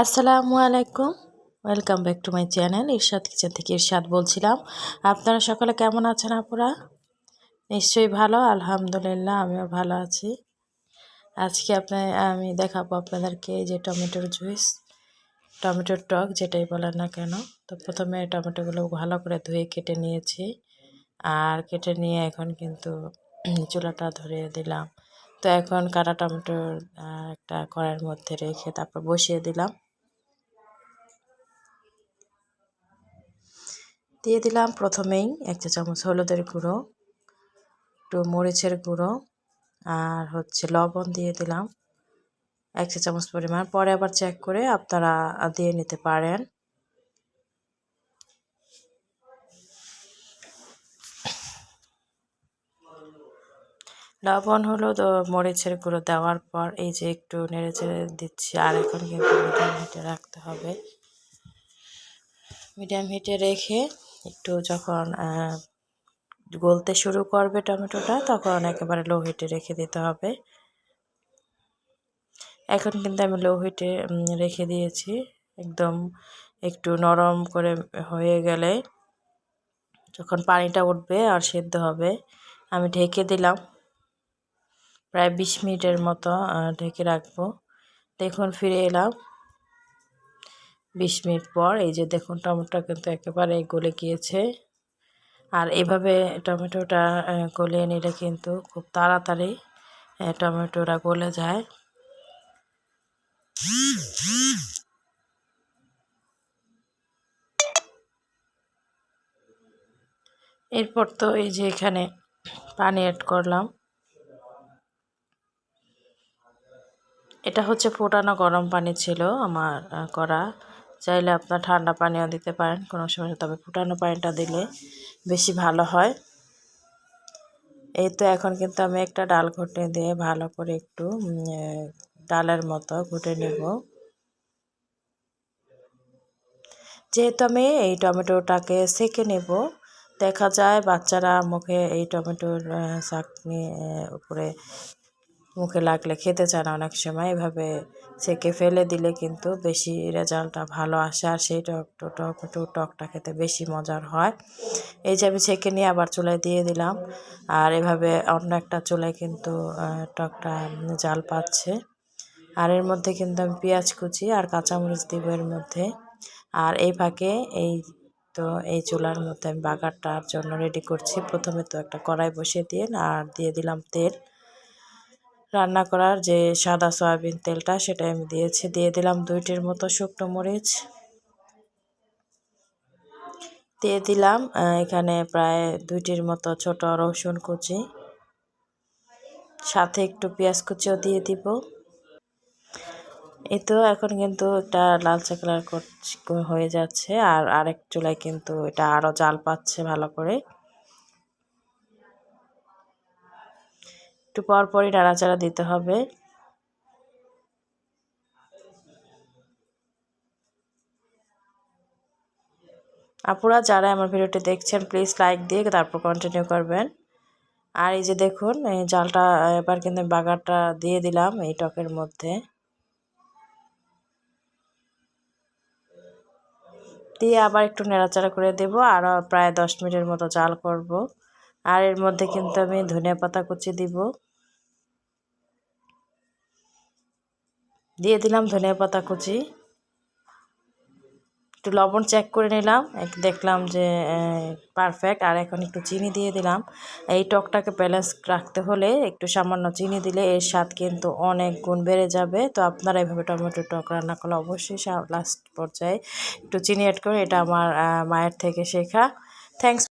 আসসালামু আলাইকুম। Welcome back to my channel Irshad kitchen থেকে ইরশাদ বলছিলাম। আপনারা সকলে কেমন আছেন আপুরা? নিশ্চয়ই ভালো, আলহামদুলিল্লাহ, আমিও ভালো আছি। আজকে আপনার আমি দেখাবো আপনাদেরকে যে টমেটোর জুইস টমেটোর টক যেটাই বলেন না কেন। তো প্রথমে টমেটোগুলো ভালো করে ধুয়ে কেটে নিয়েছি। আর কেটে নিয়ে এখন কিন্তু চুলাটা ধরে দিলাম। তো এখন কাটা টমেটোর একটা কড়াইয়ের মধ্যে রেখে তারপর বসিয়ে দিলাম। দিয়ে দিলাম প্রথমেই এক চা চামচ হলুদের গুঁড়ো, একটু মরিচের গুঁড়ো আর হচ্ছে লবণ দিয়ে দিলাম এক চা চামচ পরিমাণ। পরে আবার চেক করে আপনারা দিয়ে নিতে পারেন। লবণ, হলুদ মরিচের গুঁড়ো দেওয়ার পর এই যে একটু নেড়ে চেড়ে দিচ্ছি আর এখন কিন্তু মিডিয়াম হিটে রাখতে হবে। মিডিয়াম হিটে রেখে একটু যখন গলতে শুরু করবে টমেটোটা, তখন একেবারে লো হিটে রেখে দিতে হবে। এখন কিন্তু আমি লো হিটে রেখে দিয়েছি। একদম একটু নরম করে হয়ে গেলে যখন পানিটা উঠবে আর সেদ্ধ হবে, আমি ঢেকে দিলাম। প্রায় বিশ মিনিটের মতো ঢেকে রাখব। দেখুন, ফিরে এলাম। বিশ মিনিট পর, এই যে দেখুন টমেটো কিন্তু একেবারে গলে গিয়েছে। আর এভাবে টমেটোটা গলিয়ে নিলে কিন্তু খুব তাড়াতাড়ি টমেটোটা গলে যায়। এরপর তো এই যে এখানে পানি অ্যাড করলাম। এটা হচ্ছে ফোটানো গরম পানি ছিল আমার করা। চাইলে আপনার ঠান্ডা পানিও দিতে পারেন, কোনো সময় তবে ফুটানো পানিটা দিলে বেশি ভালো হয়। এই তো এখন কিন্তু আমি একটা ডাল ঘুটে দিয়ে ভালো করে একটু ডালের মতো ঘুটে নেব। যেহেতু আমি এই টমেটোটাকে সেকে নেব, দেখা যায় বাচ্চারা মুখে এই টমেটোর চাটনি উপরে মুখে লাগলে খেতে চায় না অনেক সময়। এভাবে সেকে ফেলে দিলে কিন্তু বেশি রেজাল্টটা ভালো আসে আর সেই টক টমেটো টকটা খেতে বেশি মজার হয়। এই যে আমি ছেঁকে নিয়ে আবার চুলায় দিয়ে দিলাম আর এভাবে অন্য একটা চুলায় কিন্তু টকটা জাল পাচ্ছে। আর এর মধ্যে কিন্তু আমি পেঁয়াজ কুচি আর কাঁচামরিচ দিব এর মধ্যে। আর এই ফাঁকে এই তো এই চুলার মধ্যে আমি বাগারটার জন্য রেডি করছি। প্রথমে তো একটা কড়াই বসিয়ে দিয়ে আর দিয়ে দিলাম তেল। রান্না করার যে সাদা সয়াবিন তেলটা সেটা আমি দিয়েছি। দিয়ে দিলাম দুইটির মতো শুকনো মরিচ। দিয়ে দিলাম এখানে প্রায় দুইটির মতো ছোট রসুন কুচি। সাথে একটু পেঁয়াজ কুচিও দিয়ে দিব। তো এখন কিন্তু এটা লালচে কালার হয়ে যাচ্ছে। আর আরেক চুলায় কিন্তু এটা আরও জাল পাচ্ছে ভালো করে। একটু পর পরই নাড়াচাড়া দিতে হবে। আপুরা, যারা আমার ভিডিওটি দেখছেন প্লিজ লাইক দিয়ে তারপর কন্টিনিউ করবেন। আর এই যে দেখুন, এই জালটা, এবার কিন্তু বাগারটা দিয়ে দিলাম এই টকের মধ্যে। দিয়ে আবার একটু নেড়াচাড়া করে দেব আরও প্রায় দশ মিনিটের মতো জাল করব। আর এর মধ্যে কিন্তু আমি ধনিয়া পাতা কুচি দিব। দিয়ে দিলাম ধনিয়া পাতা কুচি। একটু লবণ চেক করে নিলাম দেখলাম যে পারফেক্ট আর এখন একটু চিনি দিয়ে দিলাম। এই টকটাকে ব্যালেন্স রাখতে হলে একটু সামান্য চিনি দিলে এর স্বাদ কিন্তু অনেক গুণ বেড়ে যাবে। তো আপনারা এভাবে টমেটো টক রান্না করলে অবশ্যই লাস্ট পর্যায়ে একটু চিনি অ্যাড করে এটা আমার মায়ের থেকে শেখা। থ্যাংকস